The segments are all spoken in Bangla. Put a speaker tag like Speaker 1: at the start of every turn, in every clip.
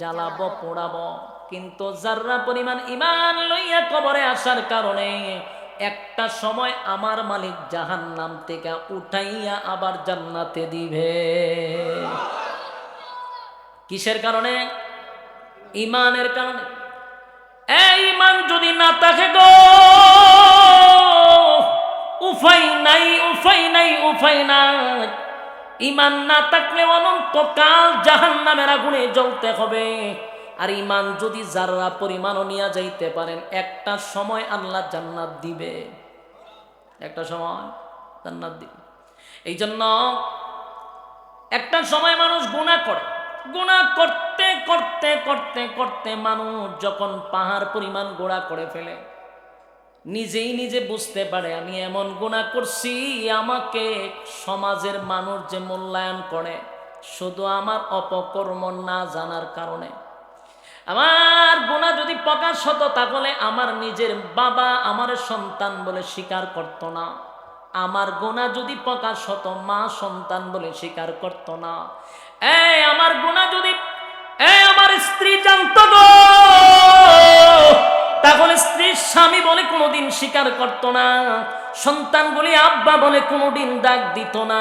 Speaker 1: জ্বালাবো, পোড়াবো। কিন্তু যার্রা পরিমাণ ইমান লইয়া কবরে আসার কারণে একটা সময় আমার মালিক জাহান নাম থেকে উঠাইয়া আবার জান্নাতে দিবে। কিসের কারণে? ইমানের কারণে। এই ইমান যদি না থাকে গো, উফাই নাই উফাই নাই উফাই নাই। ইমান না থাকলে অনন্তকাল জাহান নামের আগুনে জ্বলতে হবে। আর ইমান যদি যারা পরিমাণও নিয়ে যাইতে পারেন, একটা সময় আল্লাহ জান্নাত দিবে। একটা সময় জান্নাত দিবে। এই জন্য একটা সময় মানুষ গুণা করে। গুণা করতে করতে করতে করতে মানুষ যখন পাহাড় পরিমাণ গোড়া করে ফেলে নিজেই নিজে বুঝতে পারে, আমি এমন গুণা করছি, আমাকে সমাজের মানুষ যে মূল্যায়ন করে, শুধু আমার অপকর্ম না জানার কারণে। আমার গুণা যদি প্রকাশ হতো, তাহলে আমার নিজের বাবা, আমার সন্তান বলে স্বীকার করতো না। আমার গুণা যদি প্রকাশ হতো, মা সন্তান বলে স্বীকার করতো না। এই, আমার গুণা যদি, এই, আমার স্ত্রী জানতো গো! তাহলে স্ত্রীর স্বামী বলে কোনোদিন স্বীকার করতো না। সন্তান বলে আব্বা বলে কোনোদিন ডাক দিত না।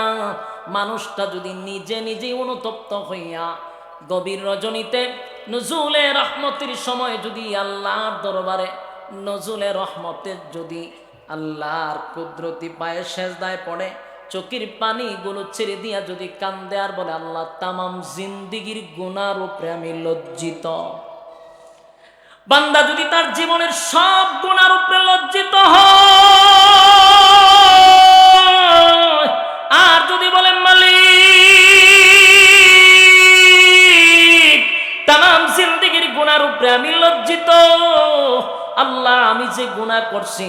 Speaker 1: মানুষটা যদি নিজে নিজে অনুতপ্ত হইয়া গভীর রজনীতে নজুলে রহমতের সময় যদি আল্লাহর দরবারে নজুলে রহমতের যদি আল্লাহর কুদরতি পায়ে সেজদায় পড়ে, চোখের পানিগুলো ছেড়ে দিয়া যদি কান্দে আর বলে, আল্লাহ তামাম জিন্দিগির গুনার উপরে আমি লজ্জিত। বান্দা যদি তার জীবনের সব গুণার উপরে লজ্জিত হয়, আর যদি বলেন মালিক তাম জিন্দিগির গুণার উপরে আমি লজ্জিত, আল্লাহ, আমি যে গুণা করছি,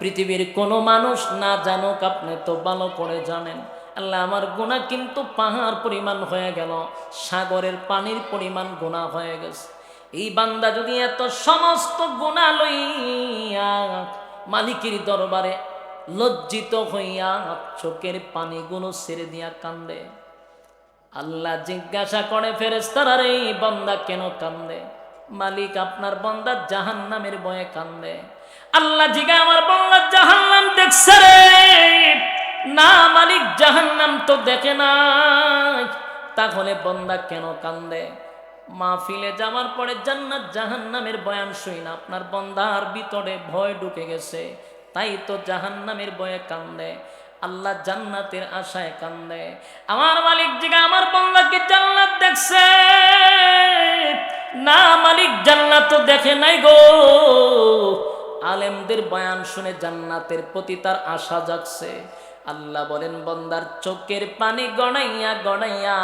Speaker 1: পৃথিবীর কোনো মানুষ না জানুক, আপনি তো ভালো করে জানেন। আল্লাহ, আমার গুণা কিন্তু পাহাড় পরিমাণ হয়ে গেল, সাগরের পানির পরিমাণ গুণা হয়ে গেছে। এই বান্দা যদি এত সমস্ত গুণা লইয়া মালিকের দরবারে লজ্জিত হইয়া চোখের পানিগুলো ছেড়ে দিয়া কান্দে, আল্লাহ জিজ্ঞাসা করে ফেরেস্তারা রে বন্দা কেন কান্দে? মালিক আপনার বন্দা জাহান নামের বয়ে কান্দে, আল্লাহ জিগা, আমার বন্দা জাহান নাম দেখছে রে। না মালিক জাহান নাম তো দেখে না তাহলে বন্দা কেন কান্দে? মাহফিলে যাওয়ার পরে জান্নাত জাহান নামের বয়ান শুই না। আপনার বন্দার ভিতরে ভয় ঢুকে গেছে। তাই তো জাহান নামের বয়ে কান্দে। আল্লাহ জান্নাতের আশায় কান্দে। আমার মালিক জিগা আমার বন্দাকে জান্নাত দেখছে। না, মালিক জান্নাত তো দেখে নাই গো। আলেমদের বয়ান শুনে জান্নাতের প্রতি তার আশা জাগছে। আল্লাহ বলেন বন্দার চোখের পানি গড়াইয়া গড়াইয়া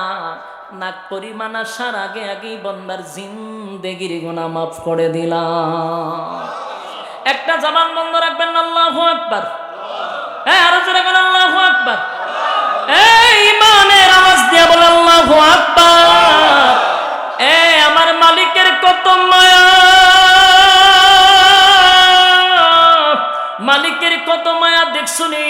Speaker 1: নাক পরিমাণ আসার আগে আগেই বন্দার জিন্দেগির গুণা মাফ করে দিলাম। একটা জামান বন্ধ রাখবেন, আল্লাহ আকবার। হ্যাঁ আমার মালিকের কত মায়া কত মায়া দেখছুনি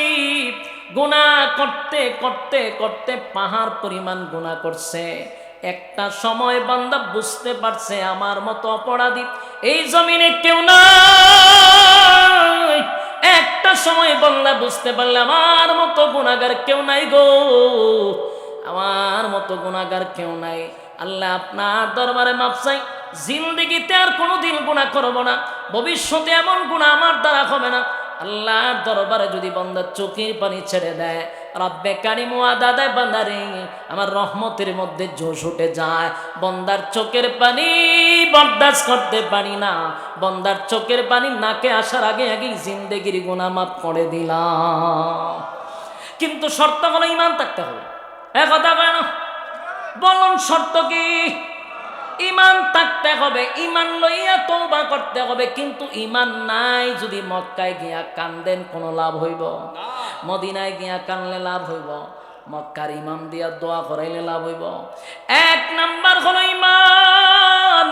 Speaker 1: গুণা করতে করতে করতে পাহাড় পরিমাণ গুণা করছে। একটা সময় বান্দা বুঝতে পারছে আমার মতো অপরাধী। এই জমিনে কেউ নাই। একটা সময় বান্দা বুঝতে পারলে আমার মতো গুণাগার কেউ নাই গো। আমার মতো গুণাগার কেউ নাই। আল্লাহ আপনার দরবারে মাপ চাই। জিন্দিগিতে আর কোনোদিন গুণা করব না। ভবিষ্যতে এমন গুণা আমার দ্বারা হবে না। আল্লাহর দরবারে যদি বন্দা চোখের পানি ছেড়ে দেয়, রব্বে কারিম ওয়াদা দেয় বান্দারে, আমার রহমতের মধ্যে জোশ উঠে যায়। বন্দার চোখের পানি বরদাস্ত করতে পারি না। বন্দার চোখের পানি নাকে আসার আগে আগেই জিন্দেগির গুণা মাফ করে দিলাম। কিন্তু শর্ত হলো ইমান থাকতে হবে। হ্যাঁ কথা কেন বলুন শর্ত কি? ইমান থাকতে হবে, ইমান লইয়া তৌবা করতে হবে, কিন্তু ইমান নাই যদি মক্কায় গিয়া কান্দেন, কোনো লাভ হইব? মদিনায় গিয়া কানলে লাভ হইব? মক্কার ইমাম দিয়া দোয়া করাইলে লাভ হইব? এক নাম্বার হলো ইমান।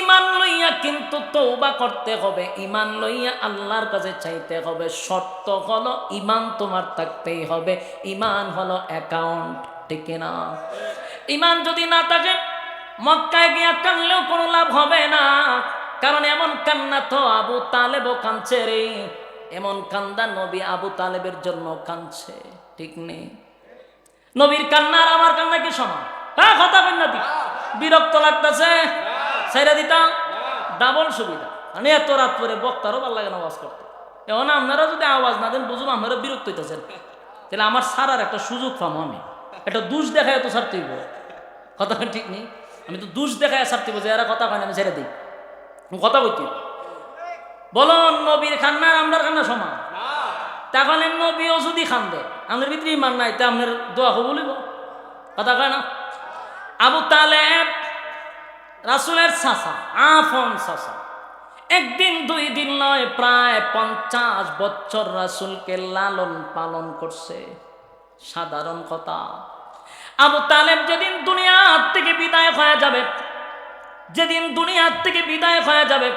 Speaker 1: ইমান লইয়া কিন্তু তৌবা করতে হবে, ইমান লইয়া আল্লাহর কাছে চাইতে হবে। শর্ত হলো ইমান তোমার থাকতেই হবে, ইমান হলো অ্যাকাউন্ট, ঠিক না ইমান যদি না থাকে মক্কায় গিয়া কানলেও কোনো লাভ হবে না। কারণ এমন কান্না তো আবু তালেবও কাঁদছে রে। এমন কান্দা নবী আবু তালেবের জন্য কাঁদছে, ঠিক নেই। নবীর কান্না আর আমার কান্না কি সমান? হ্যাঁ কথা তুই। বিরক্ত লাগতেছে? ছেড়ে দিতাম? ডাবল সুবিধা। মানে এত রাত পরে বক্তারও ভালো লাগে না আওয়াজ করতে। এখন আপনারা যদি আওয়াজ না দেন, বুঝুন আপনারা বিরক্ত হইতেছেন। তাহলে আমার সারার একটা সুযোগ পাবো আমি। একটা দুষ দেখায় তো সারতে হইব কথা ঠিক নেই? আমি তো দুষ দেখায় সারতে যে এরা কথা কয় না, আমি ছেড়ে দিই। কথা বলছি বলো, নবীর খান্না আমরার খান্না সমান? তাহলে নবীও যদি খান দে আমাদের ভিতরে ইমান নাই, তা আপনার দোয়া বলিব কথা কয় না? আবু তালেব, রাসুলের চাষা আফন চাষা একদিন দুই দিন নয়, প্রায় পঞ্চাশ বছর রাসুলকে লালন পালন করছে। সাধারণ কথা। আবু তালেব যেদিন দুনিয়ার থেকে বিদায় হয়ে যাবে, যেদিন দুনিয়ার থেকে বিদায় হয়ে যাবে,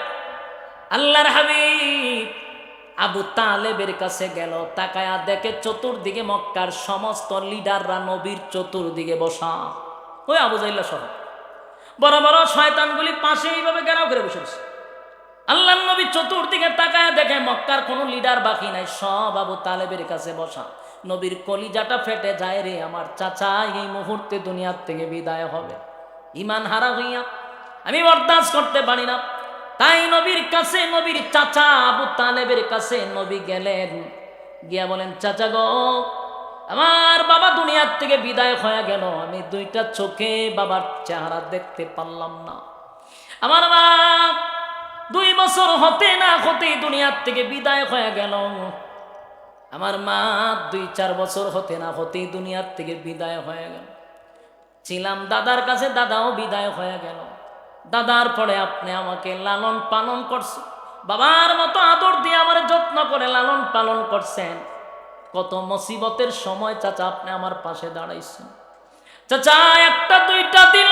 Speaker 1: আল্লাহর হাবিব আবু তালেবের কাছে গেল, তাকায়া দেখে চতুর্দিকে মক্কার সমস্ত লিডাররা নবীর চতুর্দিকে বসা। ওই আবু জাইল্লা সহ। বড় বড় শয়তানগুলি পাশে এইভাবে ঘেরাও করে বসে বসে। আল্লাহ নবী চতুর্দিকে তাকায় দেখে মক্কার কোনো লিডার বাকি নাই, সব আবু তালেবের কাছে বসা। নবীর কলিজাটা ফেটে যায় রে আমার চাচা, এই মুহূর্তে দুনিয়ার থেকে বিদায় হবে। ইমান হারা হইয়া আমি বরদাস্ত করতে পারি না। তাই নবীর কাছে, নবীর চাচা আবু তালেবের কাছে নবী গেলেন। গিয়া বলেন, চাচা গো, আমার বাবা দুনিয়ার থেকে বিদায় হয়ে গেল। আমি দুইটা চোখে বাবার চেহারা দেখতে পারলাম না। আমার মা দুই বছর হতে না হতেই দুনিয়ার থেকে বিদায় হয়ে গেল। আমার মা দুই, চার বছর হতে না হতেই দুনিয়ার থেকে বিদায় হয়ে গেল। ছিলাম দাদার কাছে, দাদাও বিদায় হয়ে গেল। দাদার পরে আপনি আমাকে লালন পালন করছেন বাবার মতো আদর দিয়ে আমার যত্ন করে লালন পালন করছেন। কত মুসিবতের সময় চাচা আপনি আমার পাশে দাঁড়াইছেন। চাচা, একটা, দুইটা দিন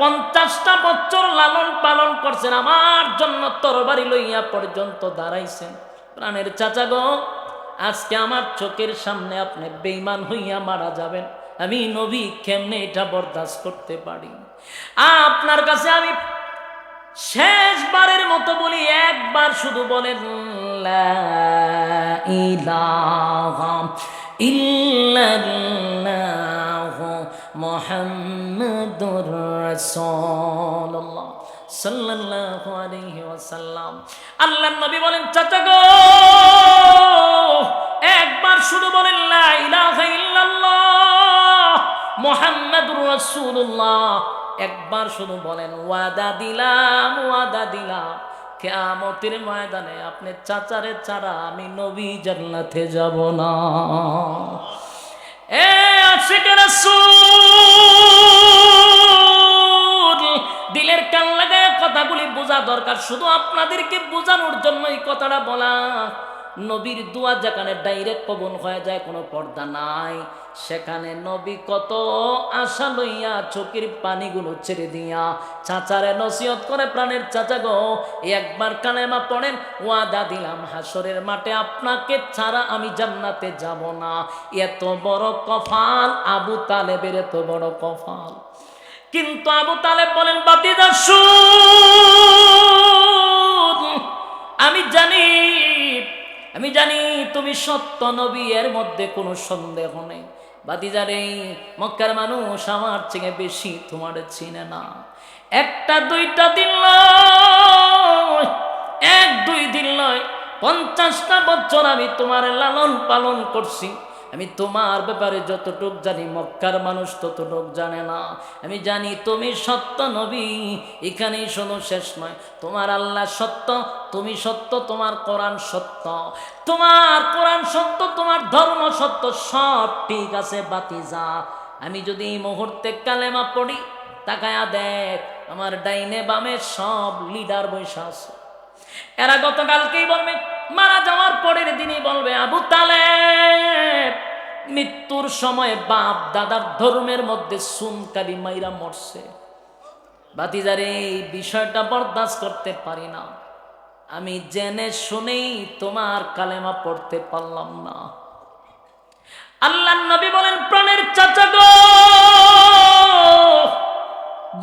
Speaker 1: পঞ্চাশটা বছর লালন পালন করছেন, আমার জন্য তরবারি লইয়া পর্যন্ত দাঁড়াইছেন। প্রাণের চাচা গো, আজকে আমার চোখের সামনে আপনি বেইমান হইয়া মারা যাবেন। আমি নবী কেমনে এটা বরদাস্ত করতে পারি? আপনার কাছে আমি শেষবারের মতো বলি, একবার শুধু বলেন ইলাহা ইল্লাল্লাহু। মুহাম্মাদুর রাসূলুল্লাহ সাল্লাল্লাহু আলাইহি ওয়াসাল্লাম। আল্লাহর নবী বলেন, চাচা গো, একবার শুধু বলেন, লা ইলাহা ইল্লাল্লাহ মুহাম্মাদুর রাসূলুল্লাহ। একবার শুধু বলেন, ওয়াদা দিলাম ওয়াদা দিলাম। কেয়ামতের ময়দানে আপনি চাচারে ছাড়া আমি নবী জান্নাতে যাব না। আশিক রাসূল দিলের কান লাগায় কথাগুলি বোঝা দরকার। শুধু আপনাদেরকে বোঝানোর এই কথাটা বলা। নবীর দোয়া যেখানে ডাইরেক্ট কবন হয়ে যায়, কোনো পর্দা নাই। সেখানে নবী কত আশা লইয়া চোখের পানিগুলো ছেড়ে দিয়া চাচারে নসিহত করে, প্রাণের চাচা গো, একবার কালেমা পড়েন, ওয়াদা দিলাম হাসরের মাঠে আপনাকে ছাড়া আমি জান্নাতে যাব না। এত বড় কফাল, আবু তালেবের এত বড় কফাল। কিন্তু আবু তালেব বলেন বাতিদার শুন, আমি জানি আমি জানি তুমি সত্য নবী, এর মধ্যে কোনো সন্দেহ নেই। বাতিজারে মক্কার মানুষ আমার চেয়ে বেশি তোমার চিনে না। একটা, দুইটা দিন এক, দুই দিন নয় পঞ্চাশটা বছর আমি তোমার লালন পালন করছি। আমি তোমার ব্যাপারে যতটুক জানি, মক্কার মানুষ ততটুক জানে না। আমি জানি তুমি সত্য নবী, এখানেই শোনো, শেষ নয়। তোমার আল্লাহ সত্য, তুমি সত্য, তোমার কোরআন সত্য। তোমার কোরআন সত্য, তোমার ধর্ম সত্য, সব ঠিক আছে বাতি যা আমি যদি এই মুহূর্তে কালেমা পড়ি, তাকায়া দেখ, আমার ডাইনে বামে সব লিডার বৈশা আছে। এরা গতকালকেই বলবে, মারা যাওয়ার পরের দিনই বলবে, আবু তালেব, মৃত্যুর সময় বাপ দাদার ধর্মের মধ্যে সুনকারি মাইরা মরছে। বাতিজারে এই বিষয়টা বরদাস্ত করতে পারি না। আমি জেনে শুনেই তোমার কালেমা পড়তে পারলাম না। আল্লাহ নবী বলেন, প্রাণের চাচা গো,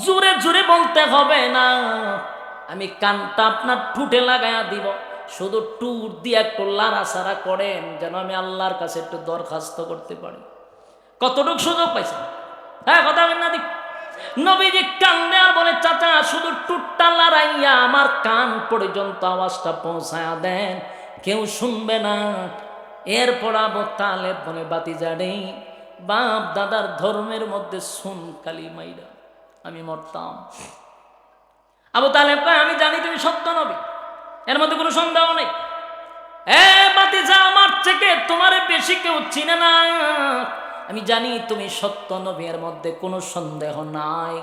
Speaker 1: জোরে জোরে বলতে হবে না। আমি কানটা আপনার ঠুটে লাগাইয়া দিব। শুধু টুট দিয়ে একটু লাড়াছাড়া করেন, যেন আমি আল্লাহর কাছে একটু দরখাস্ত করতে পারি। কতটুক সুযোগ পাইছেন? হ্যাঁ কথা বলেন না দিক। নবীজি কান্দে আর বলে, চাচা, শুধু টুটটা লড়াইয়া আমার কান পর্যন্ত আওয়াজটা পৌঁছায়া দেন। কেউ শুনবে না। এরপর আবু তালেব বলে বাতি জানে বাপ দাদার ধর্মের মধ্যে শুন কালি মাইরা, আমি মরতাম। আবু তালেব কয়, আমি জানি তুমি সত্য নবী। এর মধ্যে কোনো সন্দেহ নেই। এ বাতি যা আমার থেকে তোমারে বেশি কেউ চিনে না। আমি জানি তুমি সত্য নবী, এর মধ্যে কোনো সন্দেহ নাই।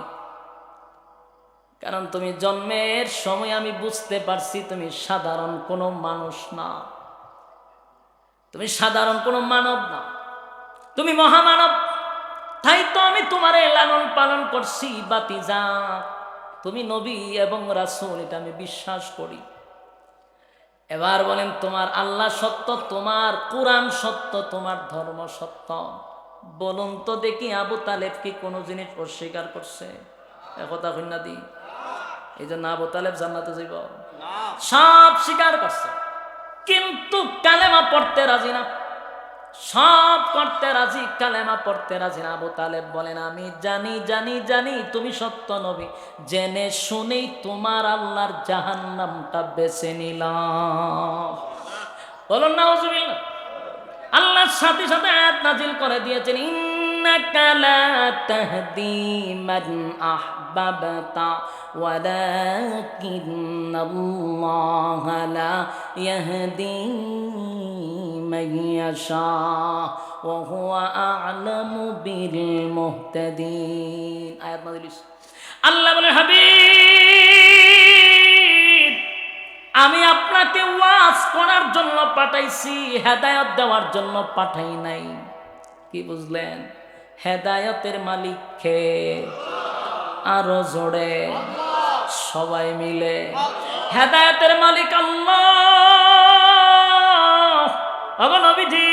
Speaker 1: কারণ তুমি জন্মের সময় আমি বুঝতে পারছি তুমি সাধারণ কোনো মানুষ না। তুমি সাধারণ কোনো মানব না। তুমি মহামানব। তাই তো আমি তোমার লালন পালন করছি বাতি যা তুমি নবী এবং রাসুল এটা আমি বিশ্বাস করি। এবার বলেন তোমার আল্লাহ সত্য তোমার কোরআন সত্য তোমার ধর্ম সত্য? বলুন তো দেখি আবু তালেব কি কোনো জিনিস অস্বীকার করছে? একথা কন্যা দি। এই জন্য আবু তালেব জান্নাতে যাইব। সব স্বীকার করছে। কিন্তু কালেমা পড়তে রাজি না। সব করতে রাজি, কালেমা পড়তে রাজি আবু তালেব বলেন, আমি জানি জানি জানি, তুমি সত্য নবী। জেনে শুনেই তোমার আল্লাহর জাহান্নামটা বেছে নিলাম। বলুন না আল্লাহর সাথে সাথে আয়াত নাজিল করে দিয়েছেন, ইন্নাকা লা তাহদি হুয়া আ'লামু বিল মুহতাদিন আয়াত নাজিল হইছে। আল্লাহ বলে, হাবিব, আমি আপনাকে ওয়াজ করার জন্য পাঠাইছি, হেদায়ত দেওয়ার জন্য পাঠাই নাই। কি বুঝলেন? হেদায়তের মালিক খে আরও জোরে। সবাই মিলে। হেদায়তের মালিক আল্লাহ। নবীজি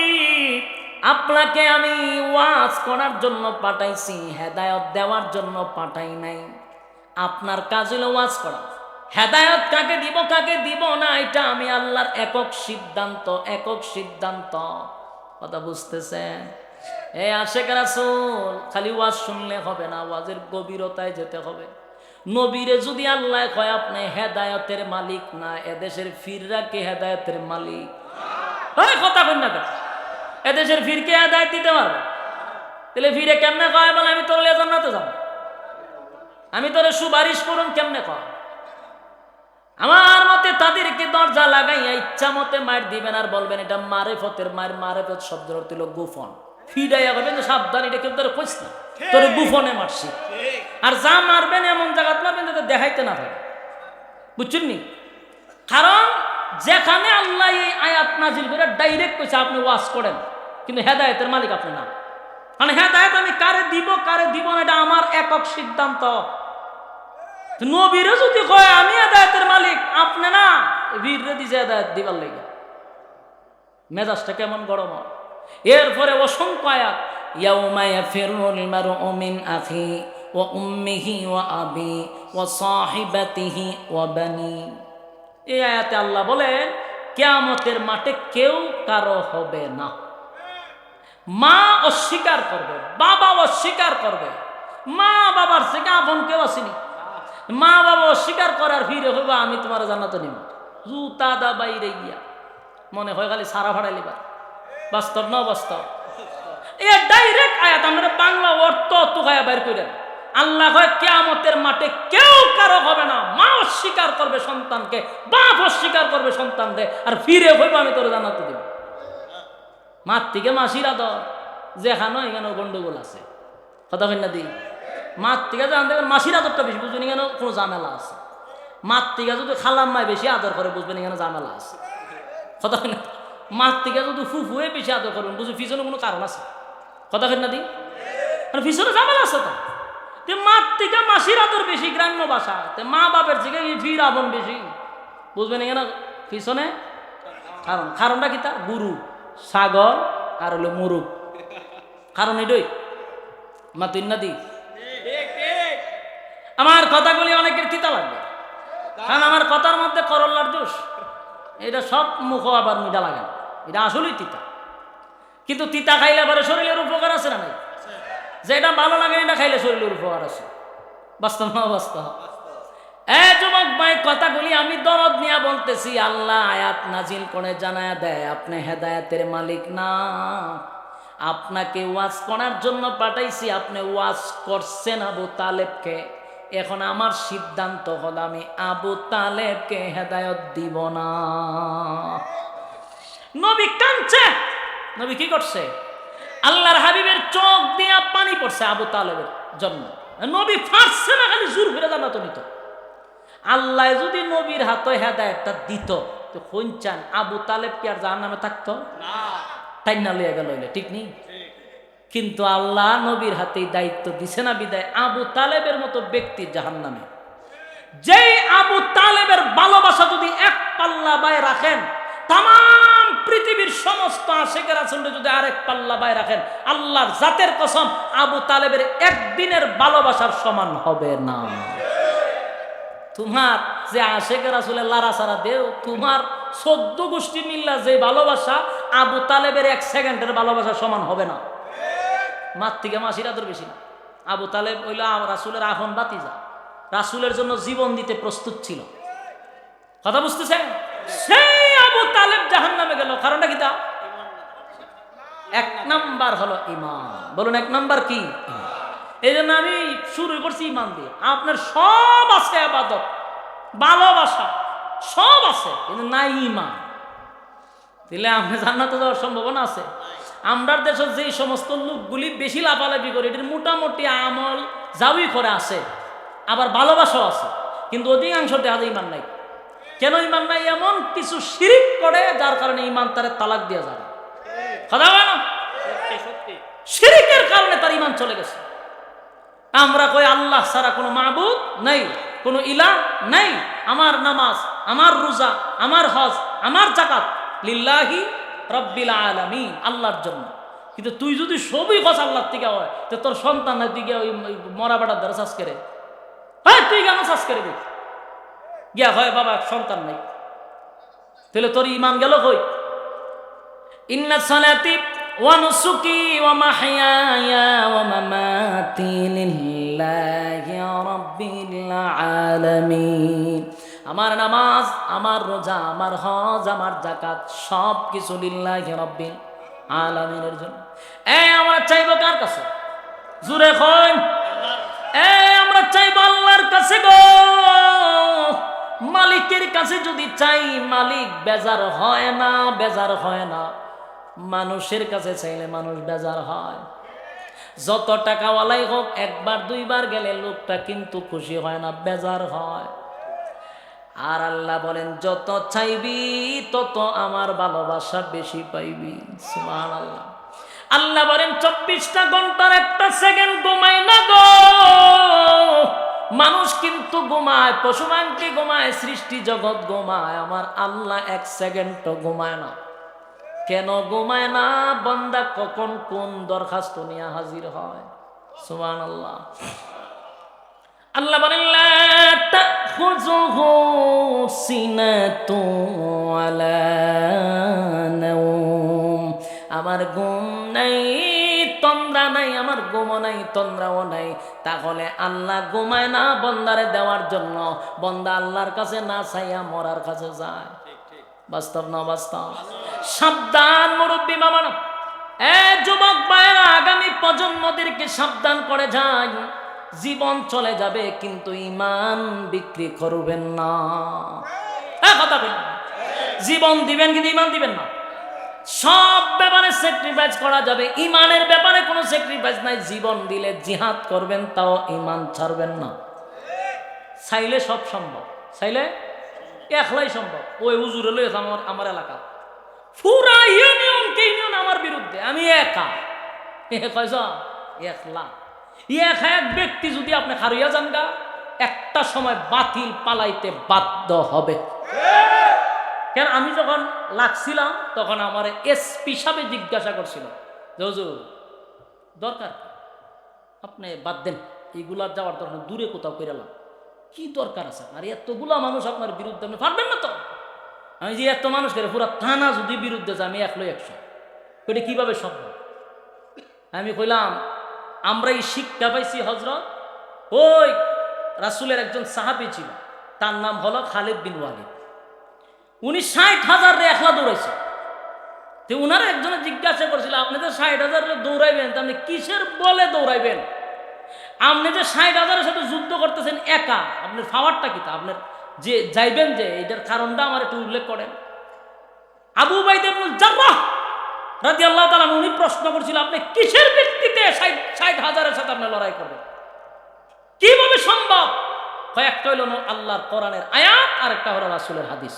Speaker 1: আপনাকে আমি ওয়াজ করার জন্য পাঠাইছি, হেদায়ত দেওয়ার জন্য পাঠাই নাই। আপনার কাজ হলো ওয়াজ করা। হেদায়ত কাকে দিব কাকে দিব না, এটা আমি আল্লাহর একক সিদ্ধান্ত একক সিদ্ধান্ত। কথা বুঝতেছেন? এ আশেখ রাসূল, খালি ওয়াজ শুনলে হবে না, ওয়াজের গভীরতায় যেতে হবে। নবীরে যদি আল্লাহ কয়, আপনি হেদায়তের মালিক না, এদেশের ফিররা কে হেদায়তের মালিক? ওই কথা কই না এদেশের ফিরকে হেদায়ত দিতে পারবে। তাহলে ফিরে কেমনে কয় বলে? আমি তোর জান্নাতে যাব। আমি তোরে সুপারিশ করুন কেমনে কয় আমার মতে তাদেরকে দরজা লাগাইয়া ইচ্ছা মতে মার দিবেন আর বলবেন এটা মারেফতের মায়ের মারেফত শব্দের অর্থ হলো গুফন ফিডাইয়া করবেন যে সাবধান এটা কেউ তোর কইস না। তোর গুফনে মারছি। আর যা মারবেন এমন জায়গাত মারবেন যাতে দেখাইতে না পারে। বুঝছেন নি? কারণ যেখানে আল্লাহ এই আয়াত নাজিল করে ডাইরেক্ট কইছে, আপনি ওয়াজ করেন। কিন্তু হেদায়তের মালিক আপনি না। মানে হেদায়ত আমি কারে দিব কারে দিব না, এটা আমার একক সিদ্ধান্ত। নবীরে যদি কয়, আমি হেদায়তের মালিক, আপনি না? বীররে দিছে হেদায়ত দিবার লেগে। মেজাজটা কেমন গরম এরপরে অসংখ্য আয়াত, ইয়াউমা ইয়াফিরুল মারউ মিন আখি ওয়া উম্মিহি ওয়া আবি ওয়া সাহিবাতিহি ওয়া বানি। এই আয়াতে আল্লাহ বলেন, কিয়ামতের মাঠে কেউ কারও হবে না। মা অস্বীকার করবে, বাবা অস্বীকার করবে। মা বাবার থেকে আপন কেউ আসেনি। মা বাবা অস্বীকার করার ফিরে হইবা, আমি তোমার জানাতে নিব। জুতা দা বাইরে গিয়া। মনে হয় খালি সারা ভাড়া লিবার বাস্তব না বাস্তব এ ডাইরেক্ট আয়াত, আমরা বাংলা অর্থ তুকায়া বাইর করে আল্লাহ হয় কেয়ামতের মাঠে কেউ কারও অস্বীকার করবে সন্তানকে, বাপ অস্বীকার করবে সন্তানকে, আর ফিরে হইব আমি তোর জানাতে দিব। মার থেকে মাসির আদর, যেখানে এখানে গন্ডগোল আছে। কথা কন্যা দি? মার থেকে জানতে মাসির আদরটা বেশি বুঝবেন এখানে কোনো ঝামেলা আছে। মার থেকে যদি খালাম মায় বেশি আদর করে, বুঝবেন এখানে ঝামেলা আছে। কথা কন্যা মার থেকে যদি ফুফুয়ে বেশি আদর করবেন বুঝবেন পিছনে কোনো কারণ আছে? কথা কন্যা দি? মানে পিছনে ঝামেলা আছে তো। তে মার থেকে মাসির আদর বেশি, গ্রাম্য ভাষা। তে মা বাপের থেকে ফির আপন বেশি। বুঝবেন এখানে পিছনে? কারণ, কারণটা কি তা? গুরু ছাগল আর হলো মুরুখ। কারণ এটাই। মা তুই না দি আমার কথাগুলি অনেকের তিতা লাগবে। কারণ আমার কথার মধ্যে করল্লার জোশ। এটা সব মুখ আবার মিঠা লাগে এটা আসলেই তিতা। কিন্তু তিতা খাইলে আবার শরীরের উপকার আছে না নাই? যেটা ভালো লাগে এটা খাইলে শরীরের উপকার আছে। বাস্তব না বাস্তব? এ যুবক ভাই, কথাগুলি আমি দরদ নিয়ে বলতেছি। আল্লাহ আয়াত নাজিল করে জানায় দেয়, আপনি হেদায়েতের মালিক না। আপনাকে ওয়াজ করার জন্য পাঠাইছি, আপনি ওয়াজ করছেন আবু তালেবকে। এখন আমার সিদ্ধান্ত হল, আমি আবু তালেবকে হেদায়ত দিব না। নবী কাঁদছে। নবী কি করছে? আল্লাহর হাবিবের চোখ দিয়া পানি পড়ছে আবু তালেবের জন্য। নবী ফাঁসছে না খালি জোর ফিরে জানা তো। নিত আল্লাহ যদি নবীর হাতে হেদায়তটা দিত তো কোন চান আবু তালেব কি আর যার নামে থাকতো টাইনা লইয়া গেল ঠিক নেই? কিন্তু আল্লাহ নবীর হাতে দায়িত্ব দিছে না বিদায় আবু তালেবের মতো ব্যক্তি জাহান নামে যেই আবু তালেবের ভালোবাসা যদি এক পাল্লা বায় রাখেন পৃথিবীর সমস্ত আশেকের আসলে যদি আরেক পাল্লা বায় রাখেন, আল্লাহর জাতের কসম আবু তালেবের একদিনের ভালোবাসার সমান হবে না। তোমার যে আশেকের আসলে লারা সারা দেও, তোমার চোদ্দ গোষ্ঠী মিল্লা যে ভালোবাসা আবু তালেবের এক সেকেন্ডের ভালোবাসার সমান হবে না। মার থেকে মাসিরা তোর বেশি না। আবু তালেব হইল রাসুলের আহন বাতিজা রাসুলের জন্য জীবন দিতে প্রস্তুত ছিল। কথা বুঝতেছেন? সেই আবু তালেব জাহান নামে গেল। কারণটা কি তা? এক নাম্বার হলো ইমান বলুন, এক নাম্বার কি? এই জন্য আমি শুরু করছি ইমান দিয়ে। আপনার সব আছে আবাদত, ভালোবাসা, সব আছে, কিন্তু নাই ইমান দিলে আপনি জান্নাতে যাওয়ার সম্ভাবনা আছে। আমরা দেশের যেই সমস্ত লোকগুলি বেশি লাফালাফি করে এটির মোটামুটি আমল যাওই করে আছে, আবার ভালোবাসাও আছে, কিন্তু অধিকাংশ দেখা যায় ইমান নাই। কেন ইমান নাই? এমন কিছু শিরিক করে যার কারণে ইমান তারে তালাক দেওয়া যায় না? কথা না শিরিকের কারণে তার ইমান চলে গেছে। আমরা কই আল্লাহ ছাড়া কোনো মাহবুদ নাই কোনো ইলা নাই। আমার নামাজ আমার রোজা আমার হজ আমার জাকাত লিল্লাহি রব্বিল আলামিন আল্লাহর জন্য। কিন্তু তুই যদি সবই হস আল্লাহর থেকে হয় তো তোর সন্তানের দিকে ওই ওই মরা বেটার দ্বারা চাষ করে। হ্যাঁ তুই কেন চাষ করে দেখ গিয়া হয় বাবা, সন্তান নাই। তাহলে তোর ইমান গেল কই? ইন্না সালাতি ওয়া নুসুকি ওয়া মাহইয়ায়া ওয়া মামাতি লিল্লাহি রাব্বিল আলামিন। আমার নামাজ, আমার রোজা, আমার হজ, আমার জাকাত সব কিছু লিল্লাহি রাব্বিল আলামিনের জন্য। এই আমরা চাইব কার কাছে? জুরে কই এই আমরা চাইব আল্লাহর কাছে গো। মালিকের কাছে যদি চাই, মালিক বেজার হয় না, বেজার হয় না। মানুষের কাছে চাইলে মানুষ বেজার হয়। যত টাকাওয়ালাই হোক, একবার, দুইবার গেলে লোকটা কিন্তু খুশি হয় না, বেজার হয়। আর আল্লাহ বলেন, যত চাইবি, তত আমার ভালোবাসা বেশি পাইবি। আল্লাহ আল্লাহ বলেন, চব্বিশটা ঘণ্টার একটা সেকেন্ড ঘুমায় না গো। মানুষ কিন্তু গোমায় পশু পাখি ঘুমায়, সৃষ্টি জগৎ গোমায় আমার আল্লাহ এক সেকেন্ডও ঘুমায় না। কেন ঘুমায় না? বন্দা কখন কোন দরখাস্ত নিয়ে হাজির হয়? সুবান আল্লাহ আল্লাহ আমার ঘুম নাই, আমার ঘুমও নাই, তন্দ্রাও নাই। তাহলে আল্লাহ ঘুমায় না বন্দারে দেওয়ার জন্য। বন্দা আল্লাহর কাছে না চাইয়া মরার কাছে যায়। বাস্তব না বাস্তব? সাবধান মুরব্বী বাবা না এ যুবক ভাইয়েরা, আগামী প্রজন্মদেরকে সাবধান করে যায় জীবন চলে যাবে, কিন্তু ইমান বিক্রি করবেন না। কথা জীবন দিবেন কিন্তু ইমান দিবেন না। সব ব্যাপারে স্যাক্রিফাইস করা যাবে। ইমানের ব্যাপারে কোনো স্যাক্রিফাইস নাই। জীবন দিলে জিহাদ করবেন, তাও ইমান ছাড়বেন না। চাইলে সব সম্ভব। চাইলে একলাই সম্ভব। ওই হুজুরে লইছে আমার আমার এলাকা। পুরা ইউনিয়ন কে ইউনিয়ন আমার বিরুদ্ধে। আমি একা। কয়স একলা। এক এক ব্যক্তি যদি আপনি হারিয়ে যান গা, একটা সময় বাতিল পালাইতে বাধ্য হবে। কেন আমি যখন লাগছিলাম, তখন আমার এসপি সাহেব জিজ্ঞাসা করছিল দরকার আপনি বাদ দেন এইগুলা যাওয়ার দরকার, দূরে কোথাও পেরালাম কি দরকার আছে? আর এতগুলা মানুষ আপনার বিরুদ্ধে, আপনি পারবেন না তো? আমি যে এত মানুষ করে পুরা থানা যদি বিরুদ্ধে যায়, আমি একলো একশো। এটা কীভাবে সম্ভব? আমি কইলাম, আমরা এই শিক্ষা পাইছি হজরত ওই রাসুলের একজন সাহাবি ছিল, তার নাম হলো খালিদ বিন ওয়ালিদ। উনি ষাট হাজার রে একলা দৌড়াইছে। তো উনারা একজনে জিজ্ঞাসা করছিল, আপনি তো ষাট হাজার দৌড়াইবেন আপনি কিসের বলে দৌড়াইবেন? আপনি যে ষাট হাজারের সাথে যুদ্ধ করতেছেন একা, আপনার ফাওয়ারটা কি তা? আপনার যে যাইবেন যে, এটার কারণটা আমার একটু উল্লেখ করেন। আবু বাইদুল জার্রাহ রাজি আল্লাহ তালা উনি প্রশ্ন করছিল, আপনি কিসের ভিত্তিতে ষাট ষাট হাজারের সাথে আপনি লড়াই করবেন? কীভাবে সম্ভব? কয়েকটা হইল আল্লাহর কোরআনের আয়াত আর একটা হলো রাসুলের হাদিস।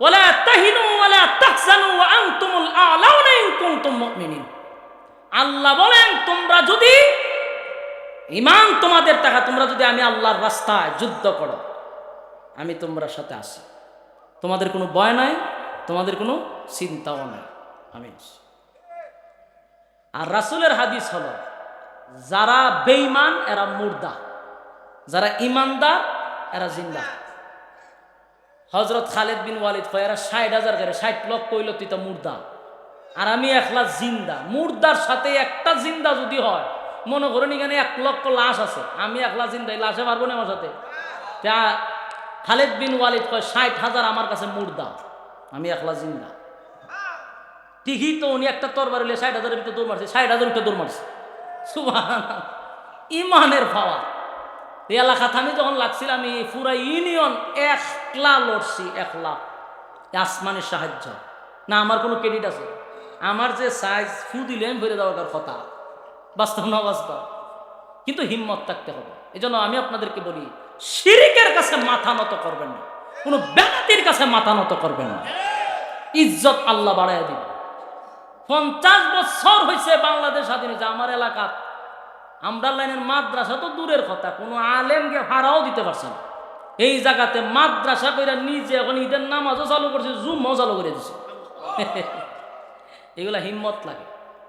Speaker 1: তাহিনু আল্লাহ বলেন, তোমরা যদি ইমান তোমাদের টাকা, তোমরা যদি আমি আল্লাহর রাস্তায় যুদ্ধ করো, আমি তোমরা সাথে আসি তোমাদের কোনো ভয় নাই, তোমাদের কোনো চিন্তাও নাই। আমি আর রাসুলের হাদিস হলো, যারা বেঈমান, এরা মুর্দা। যারা ইমানদার এরা জিন্দা। হজরত খালেদ বিন ওয়ালিদ কয়, এরা ষাট হাজার করে, ষাট লক্ষ হইল, তুই তো মুর্দা। আর আমি একলা জিন্দা। মুর্দার সাথে একটা জিন্দা যদি হয়, মনে করেন এখানে এক লক্ষ লাশ আছে। আমি একলা জিন্দা লাশে পারব না আমার সাথে? তা খালেদ বিন ওয়ালিদ কয়, ষাট হাজার আমার কাছে মুর্দা। আমি একলা জিন্দা। ঠিকই তো উনি একটা তরবার হলে ষাট হাজারের ভিতরে দৌড় মারছে, ষাট হাজার উঠে দৌড় মারছে। সুবহানাল্লাহ। ইমানের পাওয়া এই এলাকাতে আমি যখন লাগছিলাম আমি পুরা ইউনিয়ন একলা লড়ছি, একলা। আসমানের সাহায্য। না, আমার কোনো ক্রেডিট আছে। আমার যে সাইজ ফু দিলে আমি ভরে দেওয়ার কথা। বাস্তব না বাস্তব? কিন্তু হিম্মত থাকতে হবে। এই জন্য আমি আপনাদেরকে বলি, শিরিকের কাছে মাথা নত করবেন না। কোনো ব্যাপাতির কাছে মাথা নত করবেন না। ইজ্জত আল্লাহ বাড়াইয়া দিবে পঞ্চাশ বছর হয়েছে বাংলাদেশ স্বাধীন হয়েছে। আমার এলাকা আমরা লাইনের মাদ্রাসা তো দূরের কথা, কোনো আলেমকে ভাড়াও দিতে পারছে না। এই জায়গাতে মাদ্রাসা করে নিজে এখন ঈদের নামাজও চালু করছে জুমও চালু করে দিছে। এগুলা হিম্মত লাগে।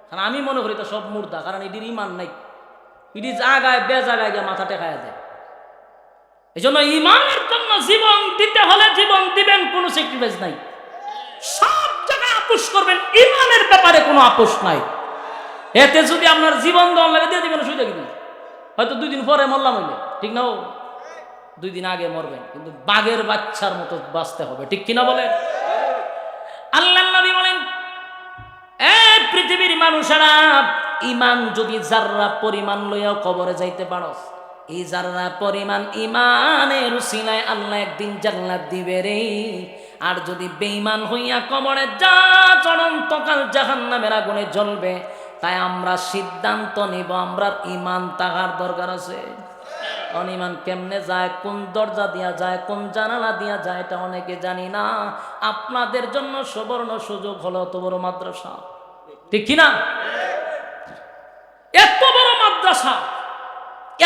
Speaker 1: কারণ আমি মনে করি তো সব মুর্দা, কারণ এটির ইমান নাই। এটি জাগায় বে জাগায় গিয়ে মাথা টেকায় দেয়। এই জন্য ইমানের জন্য জীবন দিতে হলে জীবন দিবেন, কোনো স্যাক্রিফাইস নাই। সব জায়গায় আপোষ করবেন ইমানের ব্যাপারে কোনো আপোষ নাই। এতে যদি আপনার জীবন দেওয়ার লাগে দিয়ে দিবেন সুযোগ দিন হয়তো দুই দিন পরে মরলাম হইলে। ঠিক না দুই দিন আগে মরবেন, কিন্তু বাঘের বাচ্চার মতো বাঁচতে হবে। ঠিক কিনা বলেন? আল্লাহ নবী বলেন, এ পৃথিবীর মানুষেরা ইমান যদি যার্রা পরিমাণ লইয়াও কবরে যাইতে পারো, এই যার্রা পরিমাণ ইমানের উসিলায় আল্লাহ একদিন জান্নাত দিবে রে। আর যদি বেঈমান হইয়া কবরে যা চরন্তকাল জাহান্নামের আগুনে জ্বলবে তাই আমরা সিদ্ধান্ত নিব, আমরা ইমান তাহার দরকার আছে। অনিমান কেমনে যায়, কোন দরজা দিয়া যায়, কোন জানালা দিয়া যায়, এটা অনেকে জানি না। আপনাদের জন্য সুবর্ণ সুযোগ হলো অত বড় মাদ্রাসা। ঠিক কিনা এত বড় মাদ্রাসা,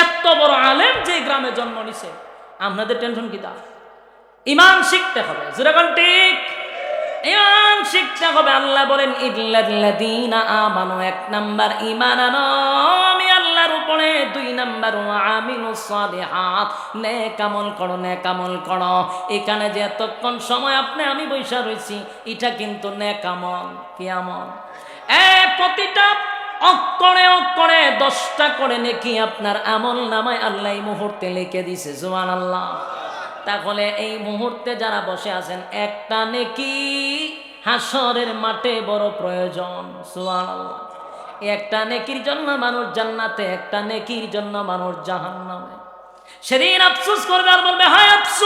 Speaker 1: এত বড় আলেম যে গ্রামে জন্ম নিছে, আপনাদের টেনশন কি তা? ইমান শিখতে হবে যেরকম ঠিক। ইমান শিখতে হবে, আল্লাহ বলেন ইল্লাদিনা আমানু এক নাম্বার ইমান আনো। আমি আল্লাহর উপরে, দুই নাম্বার আমিনু সালিহাত নেক আমল করো, নেক আমল করো। এখানে যে এতক্ষণ সময় আপনি, আমি বৈশা রয়েছি এটা কিন্তু নেক আমল, কি আমল? এ, প্রতিটা অক্ষরে অক্ষরে দশটা করে নেকি আপনার আমল নামায় আল্লাহ মুহূর্তে লিখে দিছে জুয়ান আল্লাহ তাহলে এই মুহূর্তে যারা বসে আছেন, একটা নেকি হাসরের মাঠে বড় প্রয়োজন। একটা নেকির জন্য মানুষ জান্নাতে, একটা নেকির জন্য মানুষ জাহান্নামে। সেদিন আফসুস করবে আর বলবে, হায় আফসোস!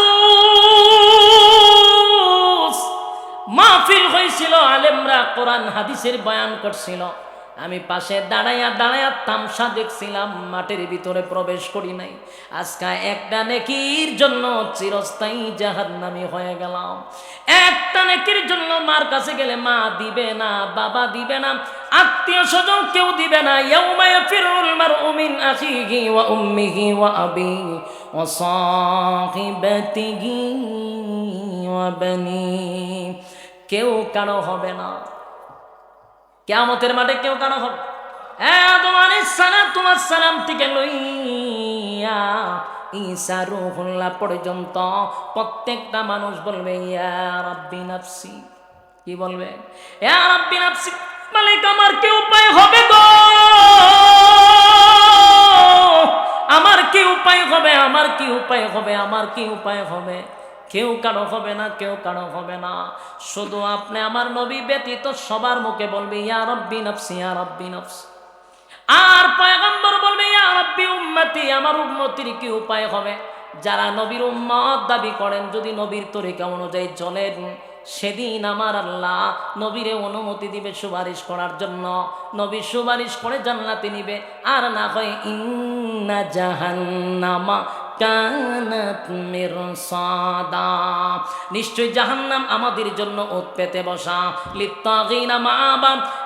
Speaker 1: মাহফিল হয়েছিল, আলেমরা কোরআন, হাদিসের বয়ান করছিল। আমি পাশে দাঁড়াইয়া দাঁড়াইয়া তামসা দেখছিলাম মাঠের ভিতরে প্রবেশ করি নাই। আজকে একটা নেকির জন্য চিরস্থায়ী জাহান্নামি হয়ে গেলাম। একটা নেকির জন্য মার কাছে গেলে মা দিবে না, বাবা দিবে না, আত্মীয় স্বজন কেউ দিবে না। ইয়াউমা ইয়াফিরুল মারউ মিন আখিহি ওয়া উম্মিহি ওয়া আবিহি ওয়া সাহিবাতিহি ওয়া কেউ কারও হবে না। কেয়ামতের মাঠে কেউ কারও হবে। সালাম তোমার প্রত্যেকটা মানুষ বলবে কি বলবে? মালিক আমার কি উপায় হবে গো? আমার কি উপায় হবে, আমার কি উপায় হবে, আমার কি উপায় হবে? কেউ কারও হবে না, কেউ কারও হবে না। শুধু আপনি আমার নবী ব্যতীত সবার মুখে বলবে, ইয়া রব্বি নফসি, ইয়া রব্বি নফসি। আর পয়গম্বর বলবে, ইয়া রব্বি উম্মতি, আমার উম্মতির কি উপায় হবে? যারা নবীর উম্মত দাবি করেন, যদি নবীর তরিকা অনুযায়ী চলেন, সেদিন আমার আল্লাহ নবীরে অনুমতি দিবে সুপারিশ করার জন্য। নবী সুপারিশ করে জান্নাতে নিবে। আর না হয় ইন্না জাহান্নামা কানাত মিরসাদা। নিশ্চয় জাহান্নাম আমাদের জন্য ওত পেতে বসা। লিত্তাগিনা মা এ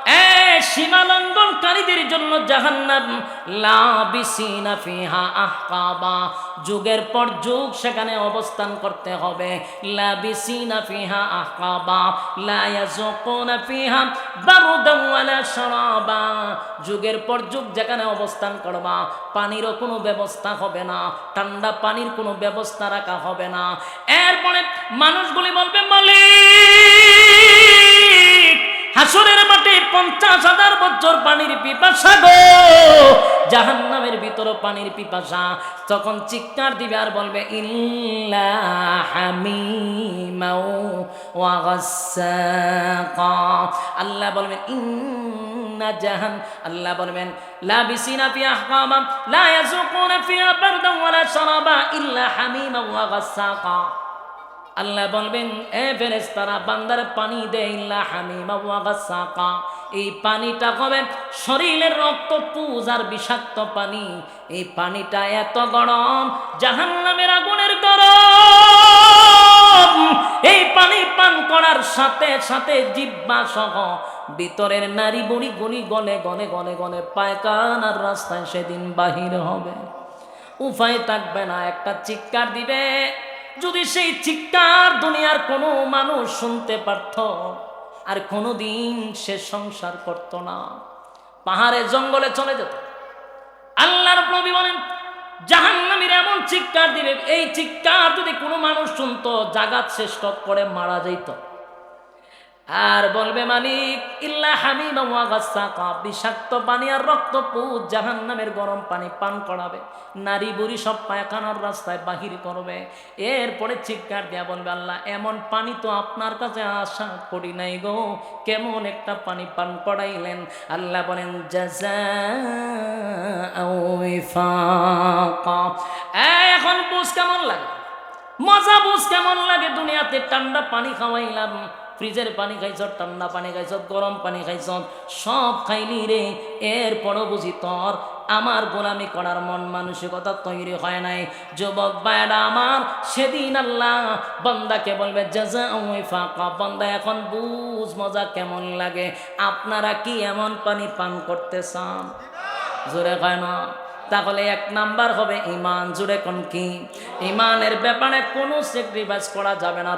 Speaker 1: সীমা লঙ্ঘনকারীদের জন্য জাহান্নাম। লাবিসিনা ফিহা আহকাবা। যুগের পর যুগ সেখানে অবস্থান করতে হবে। লাবিসিনা ফিহা আহকাবা। লা ইয়াযুকুনা ফিহা বারদান ওয়ালা শারাবা। যুগের পর যুগ যেখানে অবস্থান করবা, পানিরও কোনো ব্যবস্থা হবে না। ঠান্ডা পানির কোনো ব্যবস্থা রাখা হবে না। এরপরে মানুষগুলি বলবে, মালিক হাসরের মাঠে পঞ্চাশ হাজার বছর পানির পিপাসা গো। জাহান নামের ভিতরে পানির পিপাসা। তখন চিৎকার দিবে আর বলবে আল্লাহ বলবেন, ইন্না জাহান আল্লাহ বলবেন লাবিসিনা ফি আহকামা, লা ইয়াযুকুনা ফিহা বারদান ওয়ালা শারাবা ইল্লা হামিমা ওয়া গাসসাকা আল্লাহ বলবেন, এ ফেরেশতারা, বান্দার পানি দে, ইল্লা হামিমা ওয়া গাসসাকা এই পানিটা হবে শরীরের রক্ত পূজার বিষাক্ত পানি। এই পানিটা এত গরম, জাহান্নামের আগুনের গরম। এই পানি পান করার সাথে সাথে জিব্বা সহ ভিতরের নারী বুড়ি গুলি গলে গলে গলে গলে পায়খানার রাস্তায় সেদিন বাহির হবে। উপায় থাকবে না, একটা চিৎকার দিবে। যদি সেই চিৎকার দুনিয়ার কোনো মানুষ শুনতে পারত, আর কোনো দিন সে সংসার করত না। পাহাড়ে, জঙ্গলে চলে যেত। আল্লাহর নবী বলেন, জাহান্নামীর এমন চিৎকার দিবে, এই চিৎকার যদি কোনো মানুষ শুনত, জাগাত শ্রেষ্ঠ করে মারা যাইত। আর বলবে মালিক, ইল্লা হামিমা বিষাক্ত পানি আর রক্ত পুত জাহান্নামের গরম পানি পান করাবে। নারী বুড়ি সব পায়খানার রাস্তায় বাহির করবে। এরপরে চিৎকার দেয়া বলবে, আল্লাহ, এমন পানি তো আপনার কাছে আশা করি নাই গো। কেমন একটা পানি পান করাইলেন? আল্লাহ বলেন এখন বুঝ কেমন লাগে? মজা বুঝ কেমন লাগে? দুনিয়াতে ঠান্ডা পানি খাওয়াইলাম। ফ্রিজের পানি খাইছ, ঠান্ডা পানি খাইছ, গরম পানি খাইছ, সব খাইলি রে। এরপরও বুঝি তোর আমার গোলামি করার মন মানসিকতা তৈরি হয় নাই। যুবক বায়রা আমার, সেদিন আল্লাহ বন্দাকে বলবে ফাঁকা বন্দা এখন বুঝ মজা কেমন লাগে। আপনারা কি এমন পানি পান করতে চান? জোরে হয় না। তাহলে এক নাম্বার হবে ইমান। জুড়ে কোন কি? ইমানের ব্যাপারে কোনো স্যাক্রিফাইস করা যাবে না।